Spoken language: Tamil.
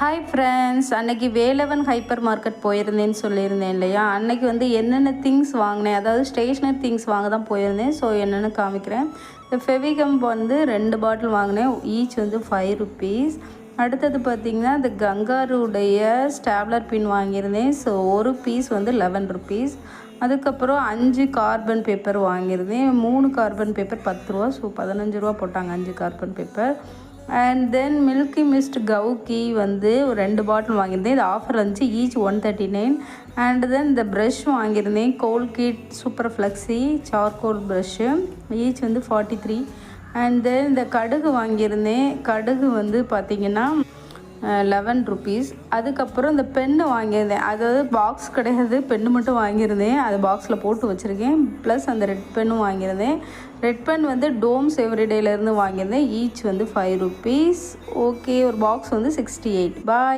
ஹாய் ஃப்ரெண்ட்ஸ் அன்னைக்கு வேலவன் ஹைப்பர் மார்க்கெட் போயிருந்தேன்னு சொல்லியிருந்தேன் இல்லையா? அன்னைக்கு வந்து என்னென்ன திங்ஸ் வாங்கினேன்? அதாவது ஸ்டேஷ்னரி திங்ஸ் வாங்க தான் போயிருந்தேன். ஸோ என்னென்னு காமிக்கிறேன். இந்த ஃபெவிகம் வந்து ரெண்டு பாட்டில் வாங்கினேன். ஈச் வந்து ஃபைவ் ருபீஸ் அடுத்தது பார்த்திங்கன்னா இந்த கங்காருடைய ஸ்டாப்லர் பின் வாங்கியிருந்தேன். ஸோ ஒரு பீஸ் வந்து லெவன் ருபீஸ் அதுக்கப்புறம் அஞ்சு கார்பன் பேப்பர் வாங்கியிருந்தேன். மூணு கார்பன் பேப்பர் பத்து ரூபா. ஸோ பதினஞ்சு ரூபா போட்டாங்க அஞ்சு carbon paper and then milky mist cow ghee வந்து ஒரு ரெண்டு பாட்டில் வாங்கியிருந்தேன். இது ஆஃபர் வந்துச்சு each one thirty nine and then இந்த ப்ரஷ் வாங்கியிருந்தேன் Colgate super flexi charcoal brush each வந்து ஃபார்ட்டி த்ரீ அண்ட் தென் இந்த கடுகு வாங்கியிருந்தேன். கடுகு வந்து பார்த்திங்கன்னா லெவன் ருபீஸ் அதுக்கப்புறம் இந்த பென்னு வாங்கியிருந்தேன். அதாவது பாக்ஸ் கிடையாது. பென்னு மட்டும் வாங்கியிருந்தேன். அது பாக்ஸில் போட்டு வச்சுருக்கேன். ப்ளஸ் அந்த ரெட் பென்னும் வாங்கியிருந்தேன். ரெட் பென் வந்து டோம்ஸ் எவ்ரிடேலேருந்து வாங்கியிருந்தேன். ஈச் வந்து ஃபைவ் ருபீஸ் ஓகே ஒரு பாக்ஸ் வந்து சிக்ஸ்டி எயிட் பாய்